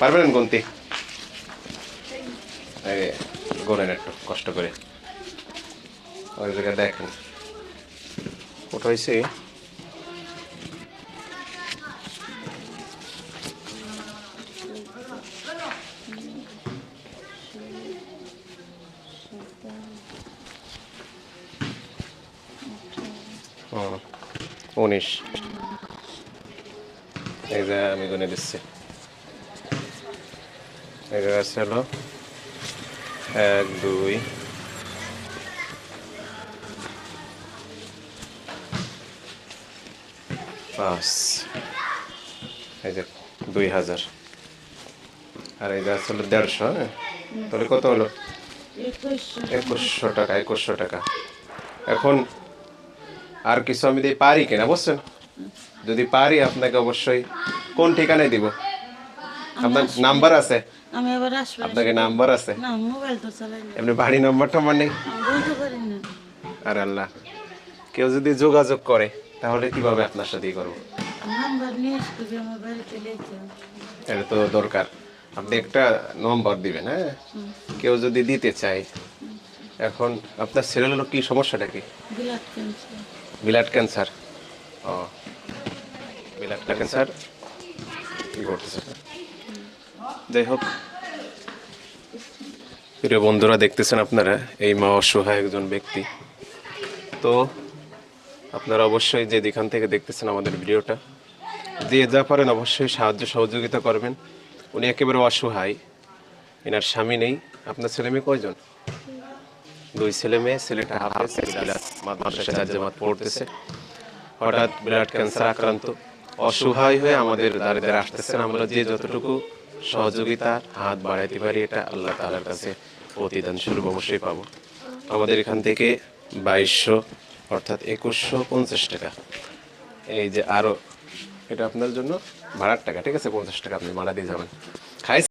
পারবেন গুনতে? গোনেন একটু কষ্ট করে। ওই জায়গায় দেখেন। ওটা হয়েছে উনিশ। এই যে আমি গুনে দিচ্ছি। এই জায়গা হলো এক দুই। পাঁচ। এই যে দুই হাজার। আর এই আছে হলো দেড়শো হ্যাঁ? তাহলে কত হলো? একুশশো টাকা একুশশো টাকা। এখন আর কিছু আমি দিয়ে পারি কিনা বুঝছেন? যদি পারি আপনাকে অবশ্যই কোন ঠিকানায় দিব? আপনার নাম্বার আছে? আমি আবার আসব আপনাকে নাম্বার আছে? না মোবাইল তো চালাই না। এমনি বাড়ি নাম্বার টাম্বার নেই বলতে পারি না। আর আল্লাহ কেউ যদি যোগাযোগ করে তাহলে কীভাবে আপনার সাথে করব? নাম্বার নিয়ে আসতে আমার বাড়িতে লেখে। এটা তো দরকার। আপনি একটা নম্বর দিবেন হ্যাঁ? কেউ যদি দিতে চায় এখন আপনার ছেলের কি সমস্যাটা কি? বিলাট ক্যান্সার ও বিলাট ক্যান্সার কি করতেছে যাই হোক। প্রিয় বন্ধুরা, দেখতেছেন আপনারা, এই মা অসহায় একজন ব্যক্তি। তো আপনারা অবশ্যই যে যেখান থেকে দেখতেছেন আমাদের ভিডিওটা যে যা পারেন অবশ্যই সাহায্য সহযোগিতা করবেন। উনি একেবারে অসহায়। এনার স্বামী নেই। আপনার ছেলে মেয়ে কয়জন? দুই ছেলে মেয়ে, ছেলেটা পড়তেছে। হঠাৎ ব্লাড ক্যান্সার আক্রান্ত। অসহায় হয়ে আমাদের দ্বারে আসতেছেন। আমরা যে যতটুকু সহযোগিতা, হাত বাড়াইতে পারি, এটা আল্লাহ তালার কাছে প্রতিদান শুরু অবশ্যই পাব। আমাদের এখান থেকে বাইশশো, অর্থাৎ একুশশো পঞ্চাশ টাকা। এই যে আরও এটা আপনার জন্য ভাড়ার টাকা, ঠিক আছে? পঞ্চাশ টাকা আপনি ভাড়া দিয়ে যাবেন। খাই